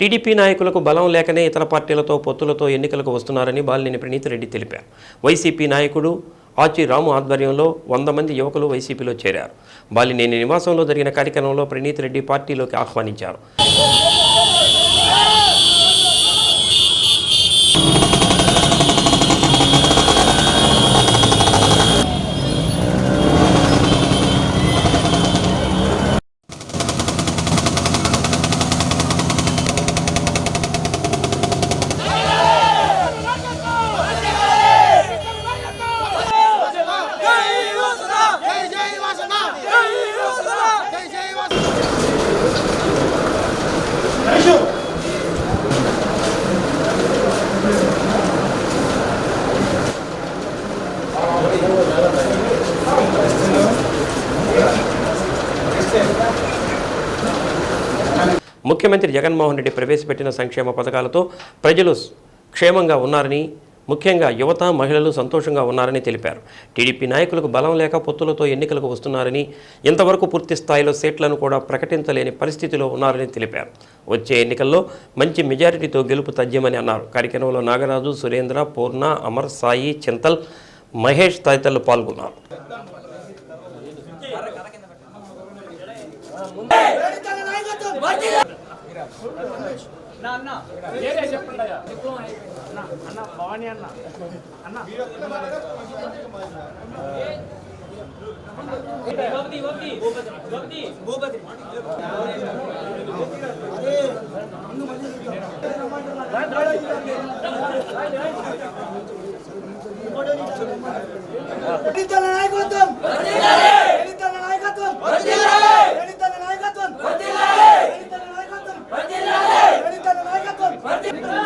TDP నాయకులకు బలం లేకనే ఇతర పార్టీలతో పొత్తులతో ఎన్నికలకు వస్తున్నారని బాలినేని ప్రణీత్ రెడ్డి తెలిపారు. వైసీపీ నాయకుడు ఆచి రాము ఆధ్వర్యంలో వంద మంది యువకులు వైసీపీలో చేరారు. బాలినేని నివాసంలో జరిగిన కార్యక్రమంలో ప్రణీత్ రెడ్డి పార్టీలోకి ఆహ్వానించారు జై జై వాసన జై వాసన జై జై వాసన ముఖ్యమంత్రి జగన్మోహన్ రెడ్డి ప్రవేశపెట్టిన సంక్షేమ పథకాలతో ప్రజలు క్షేమంగా ఉన్నారని ముఖ్యంగా యువత మహిళలు సంతోషంగా ఉన్నారని తెలిపారు. టీడీపీ నాయకులకు బలం లేక పొత్తులతో ఎన్నికలకు వస్తున్నారని ఇంతవరకు పూర్తి స్థాయిలో సీట్లను కూడా ప్రకటించలేని పరిస్థితిలో ఉన్నారని తెలిపారు. వచ్చే ఎన్నికల్లో మంచి మెజారిటీతో గెలుపు తథ్యమని అన్నారు. కార్యక్రమంలో నాగరాజు సురేంద్ర పూర్ణ అమర్ సాయి చింతల్ మహేష్ తదితరులు పాల్గొన్నారు. తన నాయకత్వం తన నాయకత్వం తన నాయకత్వం తన నాయకత్వం తన నాయకత్వం తన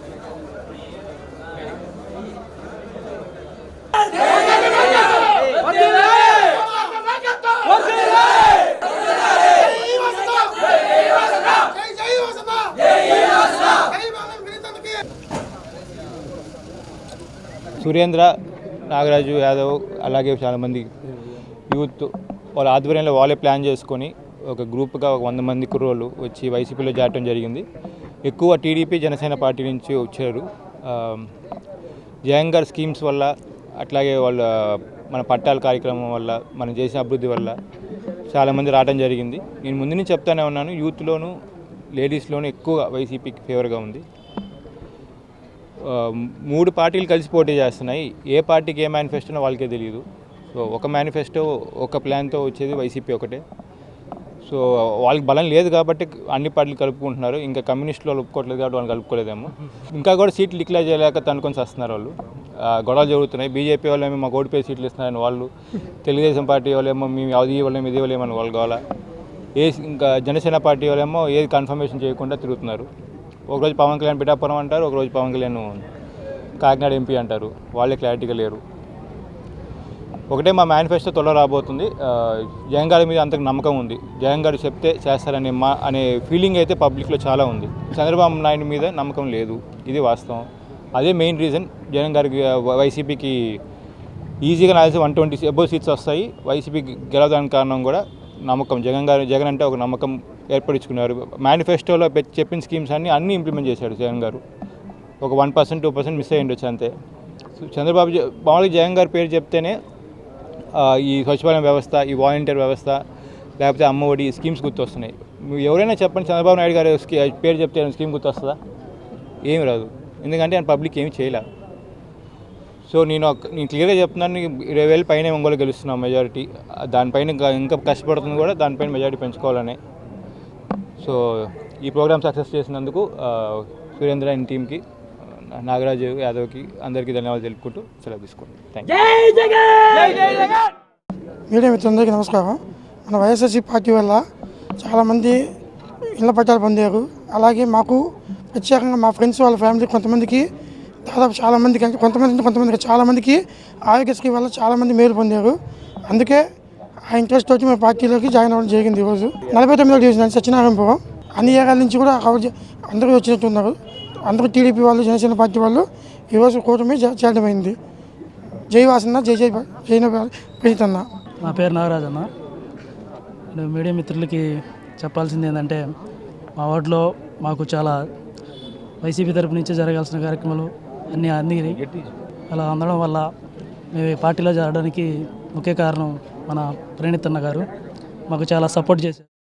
నాయకత్వం జై జై వాసన జై వాసన జై బాలం వినితందుకే సురేంద్ర నాగరాజు యాదవ్ అలాగే చాలామంది యూత్ వాళ్ళ ఆధ్వర్యంలో వాళ్ళే ప్లాన్ చేసుకొని ఒక గ్రూప్గా ఒక వంద మంది కుర్రోళ్ళు వచ్చి వైసీపీలో చేరటం జరిగింది. ఎక్కువ టీడీపీ జనసేన పార్టీ నుంచి వచ్చారు. జయంగర్ స్కీమ్స్ వల్ల అట్లాగే వాళ్ళ మన పట్టాల కార్యక్రమం వల్ల మనం చేసిన అభివృద్ధి వల్ల చాలామంది రావడం జరిగింది. నేను ముందు నుంచి చెప్తానే ఉన్నాను యూత్లోను లేడీస్లోను ఎక్కువ వైసీపీకి ఫేవర్గా ఉంది. మూడు పార్టీలు కలిసి పోటీ చేస్తున్నాయి. ఏ పార్టీకి ఏ మేనిఫెస్టోనో వాళ్ళకే తెలియదు సో ఒక మేనిఫెస్టో ఒక ప్లాన్తో వచ్చేది వైసీపీ ఒకటే. సో వాళ్ళకి బలం లేదు కాబట్టి అన్ని పార్టీలు కలుపుకుంటున్నారు. ఇంకా కమ్యూనిస్టులు వాళ్ళు ఒప్పుకోవట్లేదు కాబట్టి వాళ్ళు కలుపుకోలేదేమో. ఇంకా కూడా సీట్లు డిక్లేర్ చేయలేక తనుకొని వస్తున్నారు వాళ్ళు. ఆ, గొడవలు జరుగుతున్నాయి. బీజేపీ వాళ్ళు ఏమో మాకు ఓడిపోయి సీట్లు ఇస్తున్నారని వాళ్ళు తెలుగుదేశం పార్టీ వాళ్ళేమో మేము అది ఇవ్వలేము ఇది ఇవ్వలేమని వాళ్ళు కావాలా. ఏ ఇంకా జనసేన పార్టీ వాళ్ళేమో ఏది కన్ఫర్మేషన్ చేయకుండా తిరుగుతున్నారు. ఒకరోజు పవన్ కళ్యాణ్ పిఠాపురం అంటారు ఒకరోజు పవన్ కళ్యాణ్ కాకినాడ ఎంపీ అంటారు. వాళ్ళే క్లారిటీగా లేరు. ఒకటే మా మేనిఫెస్టో త్వరలో రాబోతుంది. జగన్ గారి మీద అంతకు నమ్మకం ఉంది. జగన్ గారు చెప్తే చేస్తారనే మా అనే ఫీలింగ్ అయితే పబ్లిక్లో చాలా ఉంది. చంద్రబాబు నాయుడు మీద నమ్మకం లేదు. ఇది వాస్తవం. అదే మెయిన్ రీజన్ జగన్ గారికి వైసీపీకి ఈజీగా నాల్సి వన్ ట్వంటీ అబోవ్ సీట్స్ వస్తాయి. వైసీపీకి గెలవడానికి కారణం కూడా నమ్మకం. జగన్ గారు జగన్ అంటే ఒక నమ్మకం ఏర్పరచుకున్నారు మేనిఫెస్టోలో చెప్పిన స్కీమ్స్ అన్నీ అన్నీ ఇంప్లిమెంట్ చేశాడు జగన్ గారు. ఒక one percent two percent miss అయ్యి ఉండొచ్చు అంతే. సో చంద్రబాబు మామూలుగా జగన్ గారి పేరు చెప్తేనే ఈ సచివాలయం వ్యవస్థ ఈ వాలంటీర్ వ్యవస్థ లేకపోతే అమ్మఒడి ఈ స్కీమ్స్ గుర్తొస్తున్నాయి. ఎవరైనా చెప్పండి చంద్రబాబు నాయుడు గారు పేరు చెప్తే స్కీమ్ గుర్తొస్తుందా? ఏమి రాదు. ఎందుకంటే ఆయన పబ్లిక్ ఏమి చేయలే. సో నేను నేను క్లియర్గా చెప్తున్నాను ఇరవై వేలు పైన ఒంగోలు గెలుస్తున్నాం మెజారిటీ దానిపైన ఇంకా కష్టపడుతుంది కూడా దానిపైన మెజారిటీ పెంచుకోవాలని. సో ఈ ప్రోగ్రామ్ సక్సెస్ చేసినందుకు ఆ, సురేంద్ర అండ్ టీమ్కి నాగరాజు యాదవ్కి అందరికీ ధన్యవాదాలు తెలుపుకుంటూ సెలవు తీసుకోండి. థ్యాంక్ యూ మీడియా మిత్రులందరికీ నమస్కారం. మన వైఎస్ఆర్సీ పార్టీ వల్ల చాలామంది ఇళ్ళ పట్టాలు పొందారు. అలాగే మాకు ప్రత్యేకంగా మా ఫ్రెండ్స్ వాళ్ళ ఫ్యామిలీ కొంతమందికి దాదాపు చాలామందికి అంటే కొంతమంది కొంతమందికి చాలామందికి ఆరోగ్యశ్రీ వల్ల చాలామంది మేలు పొందారు. అందుకే ఆ ఇంట్రెస్ట్ వచ్చి మా పార్టీలోకి జాయిన్ అవ్వడం జరిగింది ఈరోజు నలభై తొమ్మిదో డివిజన్ అండి సత్యనారాయణపురం అన్ని ఏరియాల నుంచి కూడా కవర్ అందరూ వచ్చినట్టు ఉన్నారు అందరూ టీడీపీ వాళ్ళు జనసేన పార్టీ వాళ్ళు ఈరోజు కూటమి చేయడమైంది జై వాసన్న జై జై జైన ప్రీతన్న నా పేరు నాగరాజ్ అన్న. నేను మీడియా మిత్రులకి చెప్పాల్సింది ఏంటంటే మా వార్డులో మాకు చాలా వైసీపీ తరపు నుంచి జరగాల్సిన కార్యక్రమాలు అన్నీ అన్ని అలా అందడం వల్ల మేము పార్టీలో చేరడానికి ముఖ్య కారణం మన ప్రణీత్ అన్న గారు మాకు చాలా సపోర్ట్ చేశారు.